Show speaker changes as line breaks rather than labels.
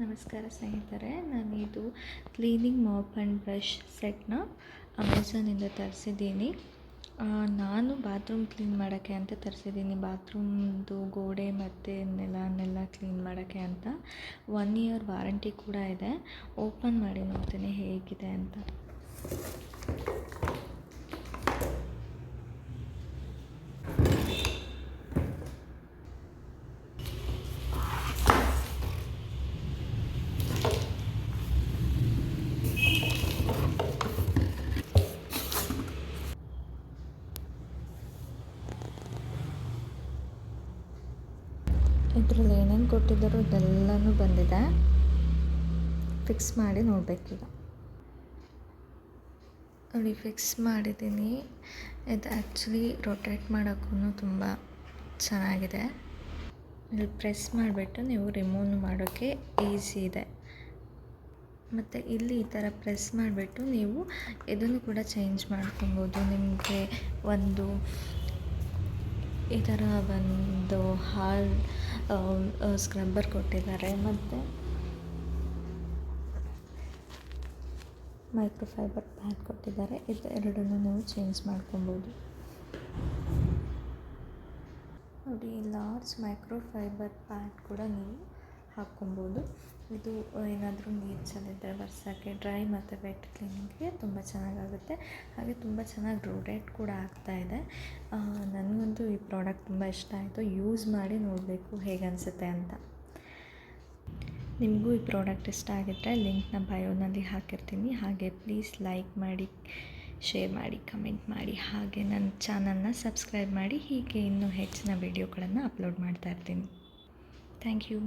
ನಮಸ್ಕಾರ ಸ್ನೇಹಿತರೆ ಇದು ಕ್ಲೀನಿಂಗ್ ಮಾಪ್ ಆ್ಯಂಡ್ ಬ್ರಷ್ ಸೆಟ್ನ ಅಮೆಝಾನಿಂದ ತರಿಸಿದ್ದೀನಿ. ನಾನು ಬಾತ್ರೂಮ್ ಕ್ಲೀನ್ ಮಾಡೋಕ್ಕೆ ಅಂತ ತರಿಸಿದ್ದೀನಿ. ಬಾತ್ರೂಮ್ದು ಗೋಡೆ ಮತ್ತು ನೆಲನೆಲ್ಲ ಕ್ಲೀನ್ ಮಾಡೋಕ್ಕೆ ಅಂತ. ಒನ್ ಇಯರ್ ವಾರಂಟಿ ಕೂಡ ಇದೆ. ಓಪನ್ ಮಾಡಿ ನೋಡ್ತೀನಿ ಹೇಗಿದೆ ಅಂತ. ಇದರಲ್ಲಿ ಏನೇನು ಕೊಟ್ಟಿದ್ದಾರೋ ಇದೆಲ್ಲನೂ ಬಂದಿದೆ. ಫಿಕ್ಸ್ ಮಾಡಿ ನೋಡಬೇಕೀಗ. ನೋಡಿ ಫಿಕ್ಸ್ ಮಾಡಿದ್ದೀನಿ. ಇದು ಆ್ಯಕ್ಚುಲಿ ರೊಟೇಟ್ ಮಾಡೋಕ್ಕೂ ತುಂಬ ಚೆನ್ನಾಗಿದೆ. ಇಲ್ಲಿ ಪ್ರೆಸ್ ಮಾಡಿಬಿಟ್ಟು ನೀವು ರಿಮೂವ್ ಮಾಡೋಕ್ಕೆ ಈಸಿ ಇದೆ. ಮತ್ತು ಇಲ್ಲಿ ಈ ಥರ ಪ್ರೆಸ್ ಮಾಡಿಬಿಟ್ಟು ನೀವು ಇದನ್ನು ಕೂಡ ಚೇಂಜ್ ಮಾಡ್ಕೊಬೋದು. ನಿಮಗೆ ಒಂದು ಈ ಥರ ಒಂದು ಹಾಲ್ ಸ್ಕ್ರಬ್ಬರ್ ಕೊಟ್ಟಿದ್ದಾರೆ ಮತ್ತು ಮೈಕ್ರೋಫೈಬರ್ ಪ್ಯಾಡ್ ಕೊಟ್ಟಿದ್ದಾರೆ. ಇದು ಎರಡನ್ನೂ ನೀವು ಚೇಂಜ್ ಮಾಡ್ಕೊಬೋದು. ನೋಡಿ ಲಾರ್ಜ್ ಮೈಕ್ರೋಫೈಬರ್ ಪ್ಯಾಡ್ ಕೂಡ ನೀವು ಹಾಕ್ಕೊಬೋದು. ಇದು ಏನಾದರೂ ನೀರು ಚೆಲ್ಲಿದ್ರೆ ಬರ್ಸೋಕ್ಕೆ ಡ್ರೈ ಮತ್ತು ವೆಟ್ ಕ್ಲೀನಿಂಗ್ಗೆ ತುಂಬ ಚೆನ್ನಾಗಾಗುತ್ತೆ. ಹಾಗೆ ತುಂಬ ಚೆನ್ನಾಗಿ ರೋಡೇಟ್ ಕೂಡ ಆಗ್ತಾಯಿದೆ ನನಗಂತೂ ಈ ಪ್ರಾಡಕ್ಟ್ ತುಂಬ ಇಷ್ಟ ಆಯಿತು. ಯೂಸ್ ಮಾಡಿ ನೋಡಬೇಕು ಹೇಗೆ ಅನಿಸುತ್ತೆ ಅಂತ. ನಿಮಗೂ ಈ ಪ್ರಾಡಕ್ಟ್ ಇಷ್ಟ ಆಗಿದ್ದರೆ ಲಿಂಕ್ನ ಬಯೋನಲ್ಲಿ ಹಾಕಿರ್ತೀನಿ. ಹಾಗೆ ಪ್ಲೀಸ್ ಲೈಕ್ ಮಾಡಿ ಶೇರ್ ಮಾಡಿ ಕಮೆಂಟ್ ಮಾಡಿ. ಹಾಗೆ ನನ್ನ ಚಾನಲ್ನ ಸಬ್ಸ್ಕ್ರೈಬ್ ಮಾಡಿ. ಹೀಗೆ ಇನ್ನೂ ಹೆಚ್ಚಿನ ವೀಡಿಯೋಗಳನ್ನು ಅಪ್ಲೋಡ್ ಮಾಡ್ತಾ ಇರ್ತೀನಿ. Thank you